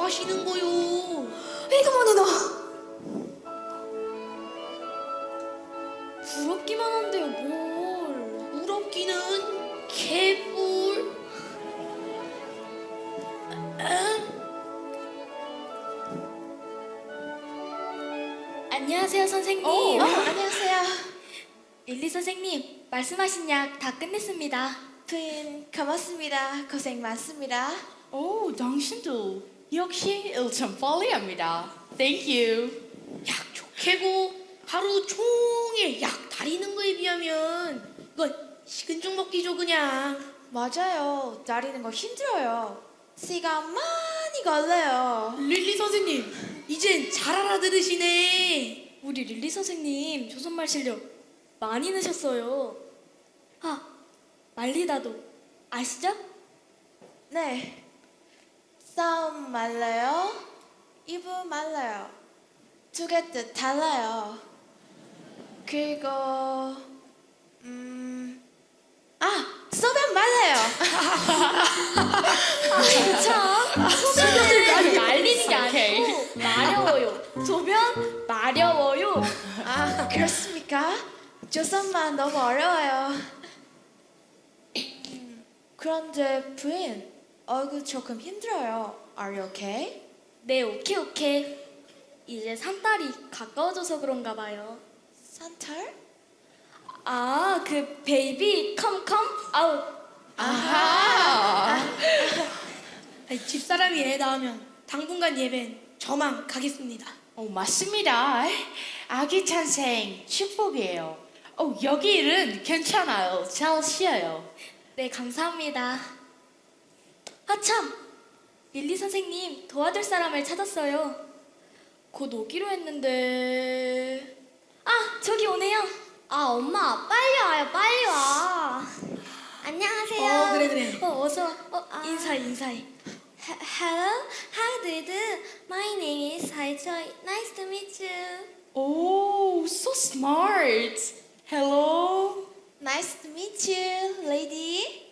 뭐 하시는 거요? 이거만이 너 부럽기만 한데요 뭘 우럽기는 개뿔. 안녕하세요 선생님 어, 안녕하세요 릴리 선생님 말씀하신 약 다 끝냈습니다 부인 고맙습니다. 고생 많습니다. 오, 당신도 역시 일참 빨리합니다. Thank you. 약 좋게고 하루 종일 약 다리는 거에 비하면 이건 식은 죽 먹기죠 그냥. 맞아요. 다리는 거 힘들어요. 시간 많이 걸려요. 릴리 선생님 이젠 잘 알아들으시네. 우리 릴리 선생님 조선말 실력 많이 느셨어요 아 말리다도 아시죠? 네. 싸움 말라요. 이브 말라요. 두 개 뜻 달라요. 그리고 음. 아, 소변 말라요. 참 소변을 말리는 게 아니고 마려워요 소변 마려워요 아, 그렇습니까? 조선만 너무 어려워요. 음, 그런데 부인, 얼굴 조금 힘들어요. Are you okay? 네 오케이 오케이 이제 산딸이 가까워져서 그런가 봐요 산탈? 아 그 베이비 컴컴 아웃 아하. 아니, 집사람이 애 낳으면 당분간 예배는 저만 가겠습니다. 오, 맞습니다. 아기 탄생 축복이에요. 오, 여기 일은 괜찮아요. 잘 쉬어요. 네 감사합니다 아참 릴리 선생님 도와줄 사람을 찾았어요 곧 오기로 했는데 아 저기 오네요 아 엄마 빨리 와요 빨리 와 안녕하세요 어, 그래, 그래. 어 어서 와. 어 인사 인사해 Hello, how do you do? My name is Hai Choi. Nice to meet you. 오, so smart. Hello. Nice to meet you, lady.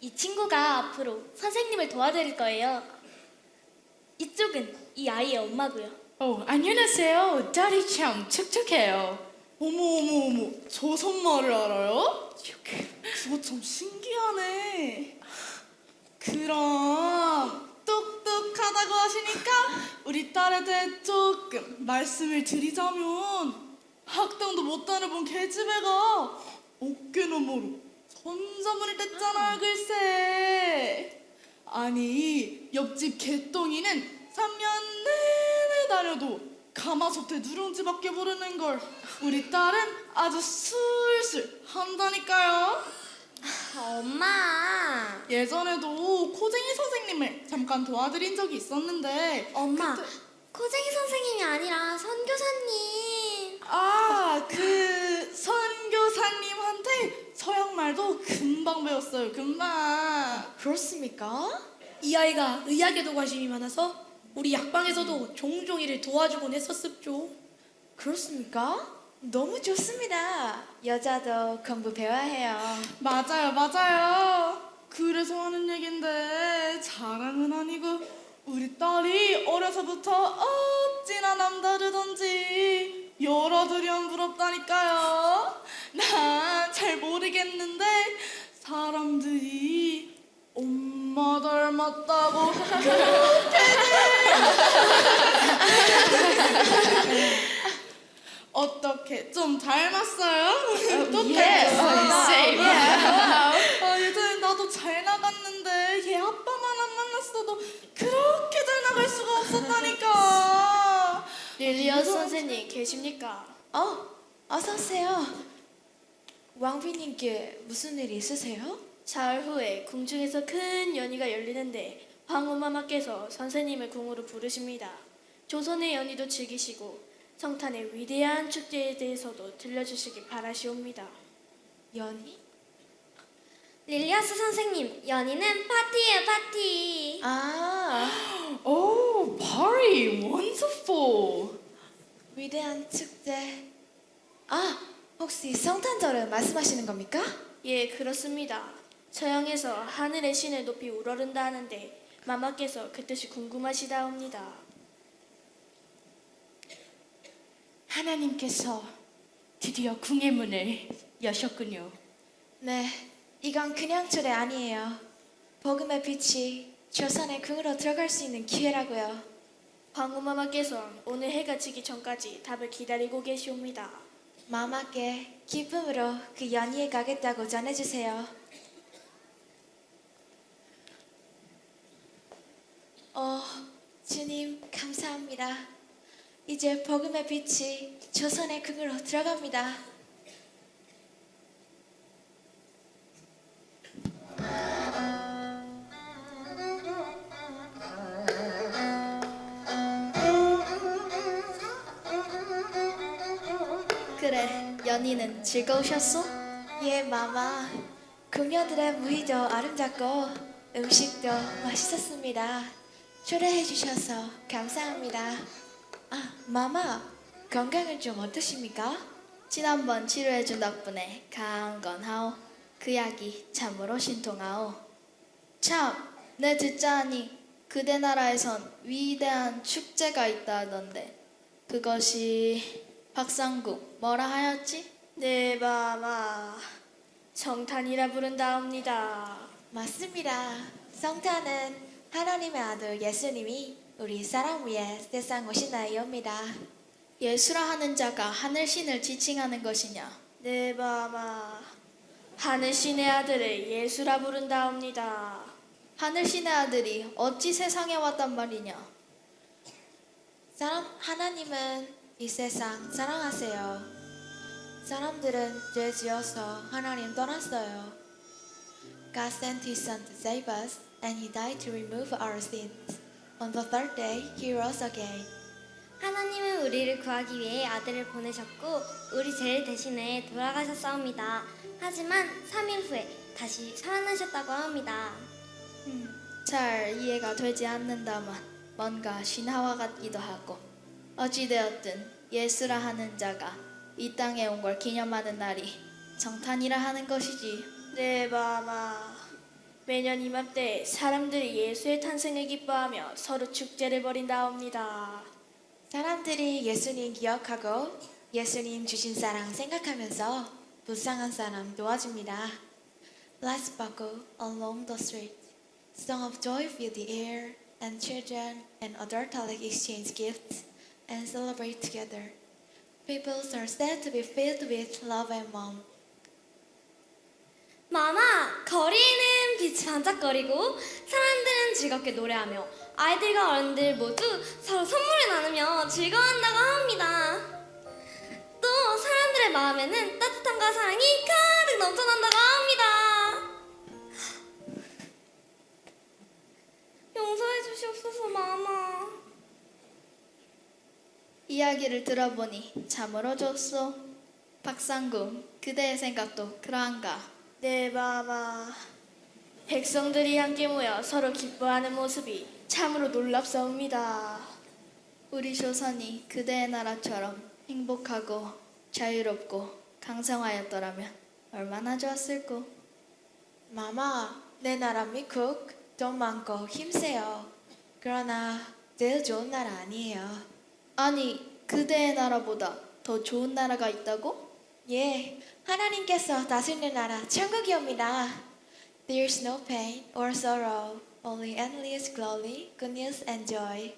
이 친구가 앞으로 선생님을 도와드릴 거예요. 이쪽은 이 아이의 엄마고요. 오, 안녕하세요. 다리 참 촉촉해요. 어머 어머 어머 조선말을 알아요? 그거 참 신기하네. 그럼 똑똑하다고 하시니까 우리 딸에 대해 조금 말씀을 드리자면 학당도 못 다녀본 계집애가 어깨 너머로 선사문을 뗐잖아요 글쎄. 아니 옆집 개똥이는 3년 내내 다녀도 가마솥에 누룽지밖에 모르는 걸 우리 딸은 아주 술술 한다니까요. 아, 엄마. 예전에도 코쟁이 선생님을 잠깐 도와드린 적이 있었는데 엄마. 그때- 코쟁이 선생님이 아니라 선교사님. 아, 그 선교사님한테 서양말도 금방 배웠어요. 금방. 그렇습니까? 이 아이가 의학에도 관심이 많아서 우리 약방에서도 종종 이를 도와주곤 했었습죠. 그렇습니까? 너무 좋습니다. 여자도 공부 배워야 해요. 맞아요, 맞아요. 그래서 하는 얘긴데 자랑은 아니고 우리 딸이 어려서부터 어찌나 남다르던지 열아들이면 부럽다니까요. 난 잘 모르겠는데 사람들이 엄마 닮았다고 그렇게들 어떻게 좀 닮았어요? 어떻게? Yes, same. 아, 예전에 나도 잘 나갔는데 얘 아빠만 안 만났어도 그렇게 잘 나갈 수가 없었다니까. 릴리아 선생님 계십니까? 어, 어서 오세요. 왕비님께 무슨 일 있으세요? 사흘 후에 궁중에서 큰 연희가 열리는데 황후마마께서 선생님을 궁으로 부르십니다. 조선의 연희도 즐기시고 성탄의 위대한 축제에 대해서도 들려주시기 바라시옵니다. 연희? 릴리아스 선생님, 연희는 파티예요, 파티. 아, 오, party, wonderful. 위대한 축제. 아, 혹시 성탄절을 말씀하시는 겁니까? 예, 그렇습니다. 서양에서 하늘의 신을 높이 우러른다 하는데 마마께서 그 뜻이 궁금하시다옵니다. 하나님께서 드디어 궁의 문을 여셨군요. 네, 이건 그냥 초대 아니에요. 복음의 빛이 조선의 궁으로 들어갈 수 있는 기회라고요. 황후마마께서는 오늘 해가 지기 전까지 답을 기다리고 계시옵니다. 마마께 기쁨으로 그 연희에 가겠다고 전해주세요. 어, 주님 감사합니다. 이제 복음의 빛이 조선의 궁으로 들어갑니다. 연희는 즐거우셨어? 예, 마마. 궁녀들의 무희도 아름답고 음식도 맛있었습니다. 초대해 주셔서 감사합니다. 아, 마마. 건강은 좀 어떠십니까? 지난번 치료해준 덕분에 강건하오. 그 약이 참으로 신통하오. 참, 내 듣자 하니 그대 나라에선 위대한 축제가 있다 하던데 그것이 박상국 뭐라 하였지? 네, 마마. 성탄이라 부른다옵니다. 맞습니다. 성탄은 하나님의 아들 예수님이 우리 사람 위해 세상 오신 날이옵니다. 예수라 하는 자가 하늘신을 지칭하는 것이냐? 네, 마마. 하늘신의 아들을 예수라 부른다옵니다. 하늘신의 아들이 어찌 세상에 왔단 말이냐? 사람 하나님은 이 세상 사랑하세요. 사람들은 죄 지어서 하나님 떠났어요. God sent His Son to save us, and He died to remove our sins. On the third day, He rose again. 하나님은 우리를 구하기 위해 아들을 보내셨고 우리 죄를 대신해 돌아가셨사옵니다. 하지만 3일 후에 다시 살아나셨다고 합니다. 잘 이해가 되지 않는다만 뭔가 신화와 같기도 하고 어찌되었든 예수라 하는 자가 이 땅에 온 걸 기념하는 날이 정탄이라 하는 것이지 네, 마마. 매년 이맘때 사람들이 예수의 탄생을 기뻐하며 서로 축제를 벌인다옵니다. 사람들이 예수님 기억하고 예수님 주신 사랑 생각하면서 불쌍한 사람 도와줍니다. Let's buckle along the street. Song of joy fill the air, and children and adults alike exchange gifts and celebrate together. Peoples are said to be filled with love and warmth. 마마, 거리에는 빛이 반짝거리고 사람들은 즐겁게 노래하며 아이들과 어른들 모두 서로 선물을 나누며 즐거워한다고 합니다. 또 사람들의 마음에는 따뜻함과 사랑이 가득 넘쳐난다고 합니다. 용서해 주시옵소서, 마마. 이야기를 들어보니 참으로 좋소 박상궁 그대의 생각도 그러한가 네, 마마. 백성들이 함께 모여 서로 기뻐하는 모습이 참으로 놀랍사옵니다. 우리 조선이 그대의 나라처럼 행복하고 자유롭고 강성하였더라면 얼마나 좋았을꼬 마마, 내 나라 미국 돈 많고 힘세요. 그러나 제일 좋은 나라 아니에요. 아니 그대의 나라보다 더 좋은 나라가 있다고? 예, 하나님께서 다스리는 나라 천국이옵니다. There's no pain or sorrow, only endless glory, goodness and joy.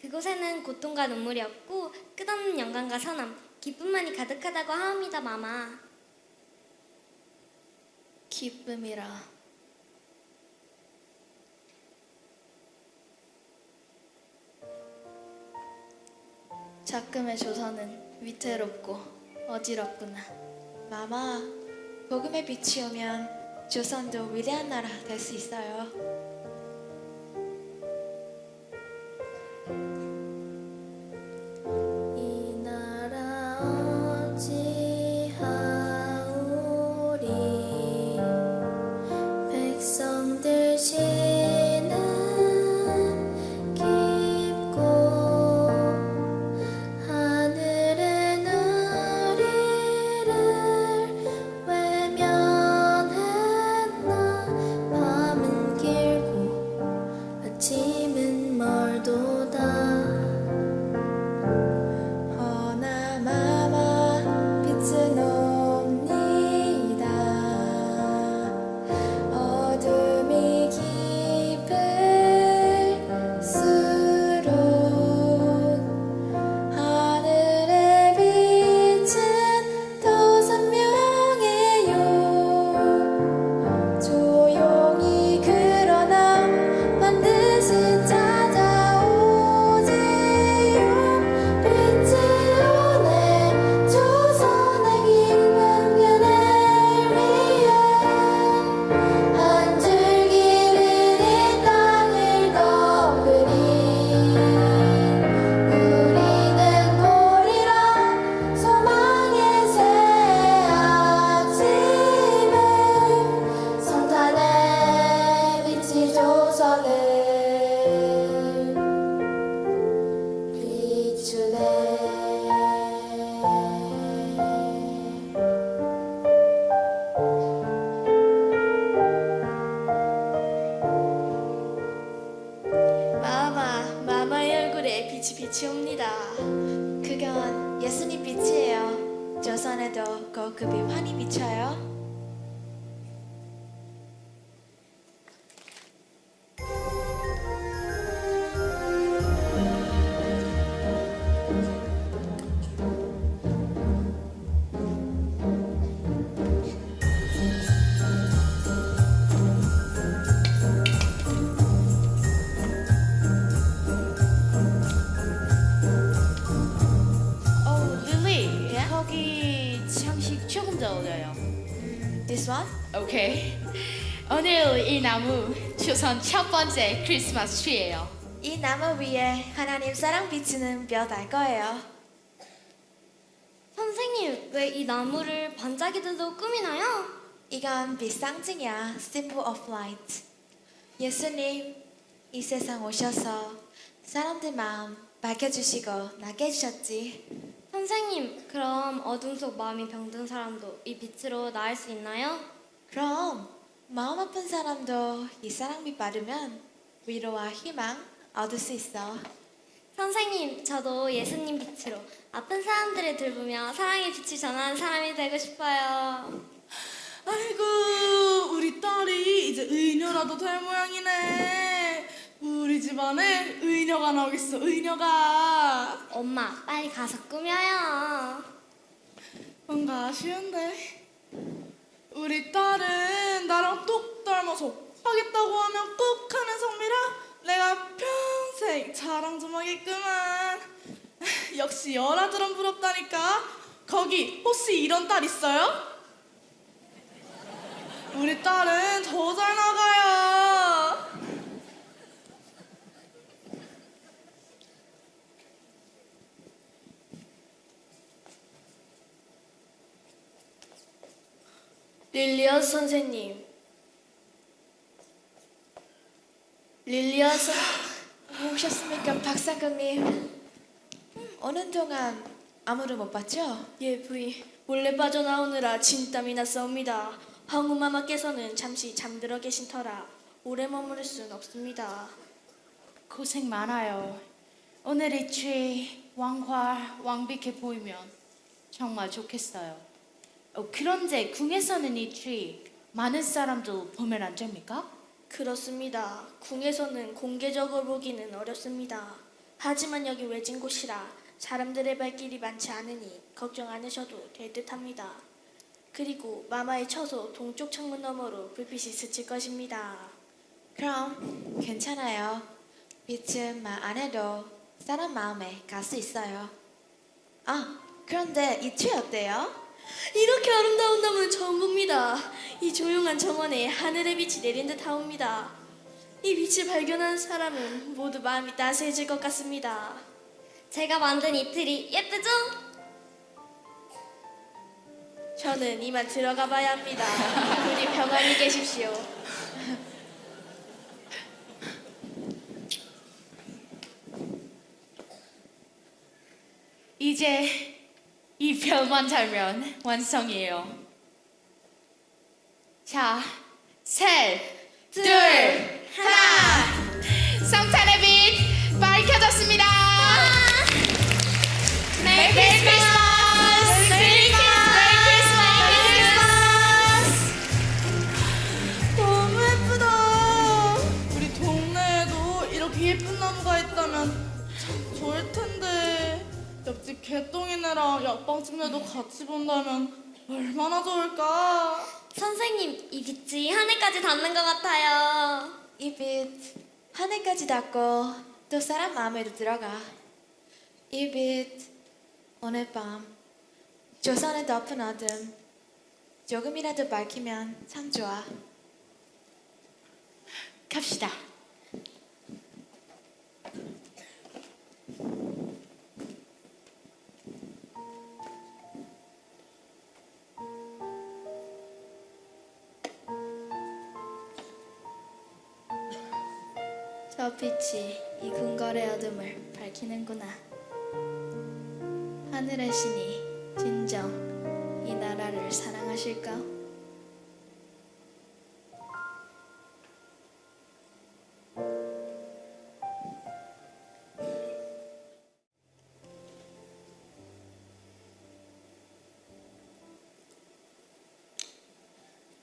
그곳에는 고통과 눈물이 없고 끝없는 영광과 선함, 기쁨만이 가득하다고 하옵니다, 마마. 기쁨이라 작금의 조선은 위태롭고 어지럽구나 마마, 복음의 빛이 오면 조선도 위대한 나라 될 수 있어요. 조선에도 고급이 환히 비쳐요 2000 첫 번째 크리스마스 트리예요. 이 나무 위에 하나님 사랑 비치는 볕알 거예요. 선생님, 왜 이 나무를 반짝이들로 꾸미나요? 이건 빛상징이야. Symbol of light. 예수님, 이 세상 오셔서 사람들 마음 밝혀주시고 나게 해주셨지. 선생님, 그럼 어둠 속 마음이 병든 사람도 이 빛으로 나을 수 있나요? 그럼 마음 아픈 사람도 이 사랑빛 받으면 위로와 희망 얻을 수 있어. 선생님, 저도 예수님 빛으로 아픈 사람들을 돌보며 사랑의 빛을 전하는 사람이 되고 싶어요. 아이고 우리 딸이 이제 의녀라도 될 모양이네. 우리 집안에 의녀가 나오겠어 의녀가. 엄마, 빨리 가서 꾸며요. 뭔가 아쉬운데. 우리 딸은 나랑 똑 닮아서 하겠다고 하면 꼭 하는 성미라 내가 평생 자랑 좀 하겠구만. 역시 여라들은 부럽다니까. 거기 혹시 이런 딸 있어요? 우리 딸은 더 잘 나가요. 릴리아 선생님. 릴리아 선 오셨습니까, 박사금님? 오는 동안 아무도 못 봤죠? 예, 부이 몰래 빠져나오느라 진땀이 났사옵니다. 황후마마께서는 잠시 잠들어 계신 터라 오래 머무를 순 없습니다. 고생 많아요. 오늘 이 트리 왕활 왕비케 보이면 정말 좋겠어요. 어, 그런데 궁에서는 이 트리 많은 사람도 보면 안 됩니까? 그렇습니다. 궁에서는 공개적으로 보기는 어렵습니다. 하지만 여기 외진 곳이라 사람들의 발길이 많지 않으니 걱정 않으셔도 될 듯합니다. 그리고 마마의 처소 동쪽 창문 너머로 불빛이 스칠 것입니다. 그럼 괜찮아요. 빛은 말 안 해도 사람 마음에 갈 수 있어요. 아, 그런데 이 트리 어때요? 이렇게 아름다운 나무는 처음 봅니다. 이 조용한 정원에 하늘의 빛이 내린 듯하옵니다. 이 빛을 발견한 사람은 모두 마음이 따스해질 것 같습니다. 제가 만든 이 틀이 예쁘죠? 저는 이만 들어가 봐야 합니다. 부디 평안히 계십시오. 이제 이 별만 달면 완성이에요. 자, 셋, 둘, 하나. 성탄의 빛 밝혀졌습니다. 개똥이네랑 약방찜에도 같이 본다면 얼마나 좋을까? 선생님, 이 빛이 하늘까지 닿는 것 같아요. 이 빛 하늘까지 닿고 또 사람 마음에도 들어가. 이 빛 오늘 밤 조선의 덮은 어둠 조금이라도 밝히면 참 좋아. 갑시다. 저 빛이 이 궁궐의 어둠을 밝히는구나. 하늘의 신이 진정 이 나라를 사랑하실까?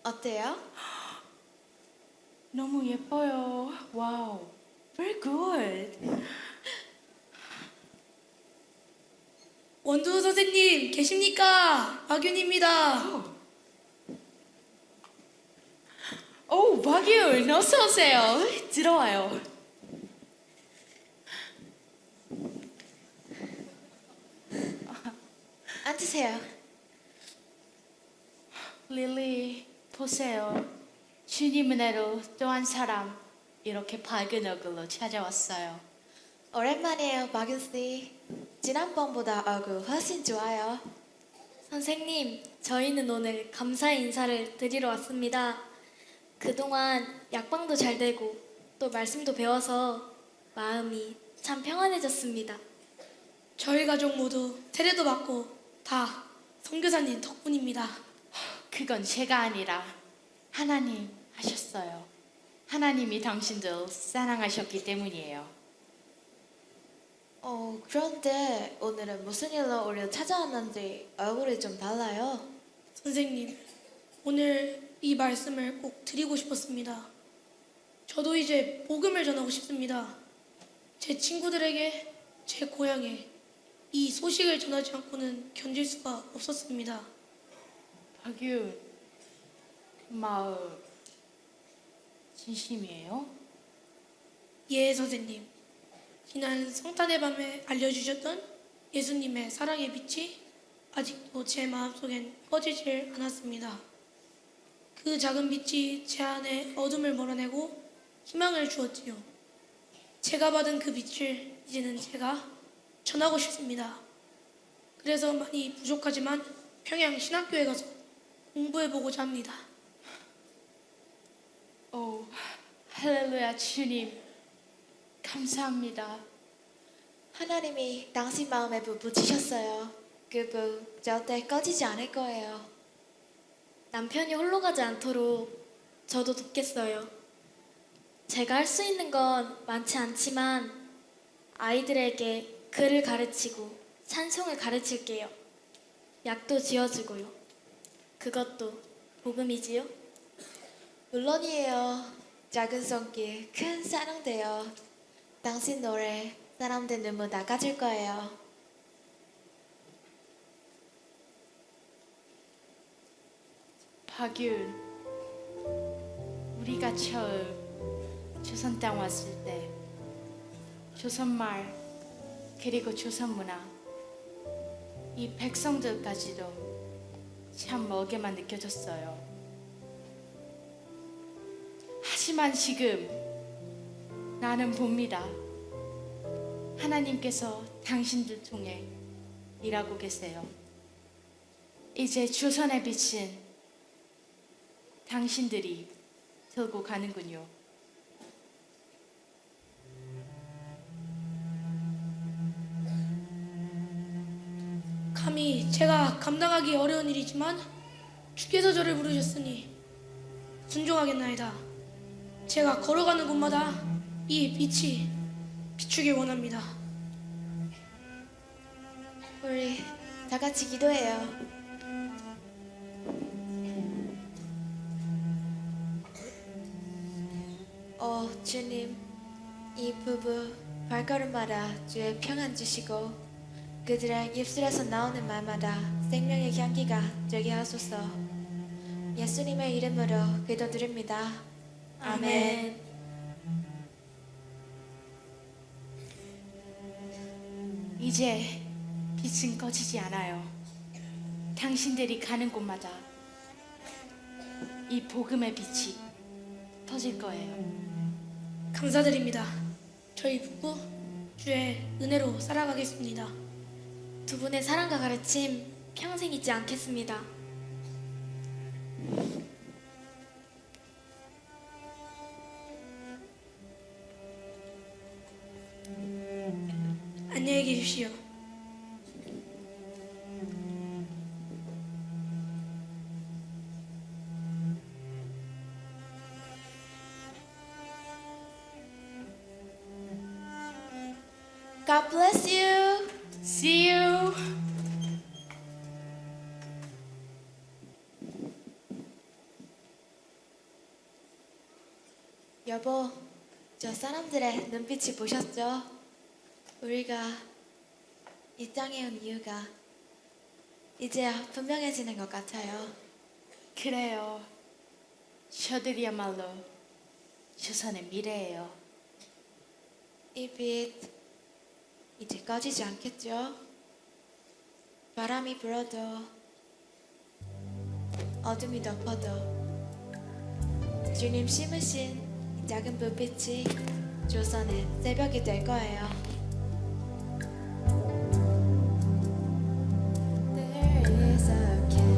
어때요? 너무 예뻐요. 와우. Very good. 원두 선생님 계십니까? 박윤입니다. 오, 박윤, 어서 오세요. 들어와요. 앉으세요. 릴리, 보세요. 주님 은혜로 또 한 사람 이렇게 밝은 얼굴로 찾아왔어요. 오랜만이에요, 박윤 씨. 지난번보다 얼굴 훨씬 좋아요. 선생님, 저희는 오늘 감사의 인사를 드리러 왔습니다. 그동안 약방도 잘 되고 또 말씀도 배워서 마음이 참 평안해졌습니다. 저희 가족 모두 세례도 받고 다 선교사님 덕분입니다. 그건 제가 아니라 하나님 하셨어요. 하나님이 당신들 사랑하셨기 때문이에요. 어, 그런데 오늘은 무슨 일로 우리를 찾아왔는지 얼굴이 좀 달라요. 선생님, 오늘 이 말씀을 꼭 드리고 싶었습니다. 저도 이제 복음을 전하고 싶습니다. 제 친구들에게, 제 고향에 이 소식을 전하지 않고는 견딜 수가 없었습니다. 박윤, 그 마음 진심이에요? 예, 선생님. 지난 성탄의 밤에 알려주셨던 예수님의 사랑의 빛이 아직도 제 마음속엔 꺼지질 않았습니다. 그 작은 빛이 제 안에 어둠을 몰아내고 희망을 주었지요. 제가 받은 그 빛을 이제는 제가 전하고 싶습니다. 그래서 많이 부족하지만 평양 신학교에 가서 공부해보고자 합니다. 오, 할렐루야 주님. 감사합니다. 하나님이 당신 마음에 불 붙이셨어요. 그불 절대 꺼지지 않을 거예요. 남편이 홀로 가지 않도록 저도 돕겠어요. 제가 할 수 있는 건 많지 않지만 아이들에게 글을 가르치고 찬송을 가르칠게요. 약도 지어주고요. 그것도 복음이지요? 물론이에요. 작은 손길, 큰 사랑 돼요. 당신 노래 사람들 눈물 닦아줄 거예요. 박윤, 우리가 처음 조선 땅 왔을 때 조선 말 그리고 조선 문화 이 백성들까지도 참 멀게만 느껴졌어요. 하지만 지금 나는 봅니다. 하나님께서 당신들 통해 일하고 계세요. 이제 조선의 빛은 당신들이 들고 가는군요. 감히 제가 감당하기 어려운 일이지만 주께서 저를 부르셨으니 순종하겠나이다. 제가 걸어가는 곳마다 이 빛이 비추길 원합니다. 우리 다 같이 기도해요. 어, 주님, 이 부부 발걸음마다 주의 평안 주시고 그들의 입술에서 나오는 말마다 생명의 향기가 되게 하소서. 예수님의 이름으로 기도드립니다. 아멘. 이제 빛은 꺼지지 않아요. 당신들이 가는 곳마다 이 복음의 빛이 터질 거예요. 감사드립니다. 저희 부부 주의 은혜로 살아가겠습니다. 두 분의 사랑과 가르침 평생 잊지 않겠습니다. 안녕히 계십시오. God bless you. See you. 여보, 저 사람들의 눈빛이 보셨죠? 우리가 이 땅에 온 이유가 이제야 분명해지는 것 같아요. 그래요. 저들이야말로 조선의 미래예요. 이 빛 이제 꺼지지 않겠죠? 바람이 불어도 어둠이 덮어도 주님 심으신 이 작은 불빛이 조선의 새벽이 될 거예요. Yes, I can.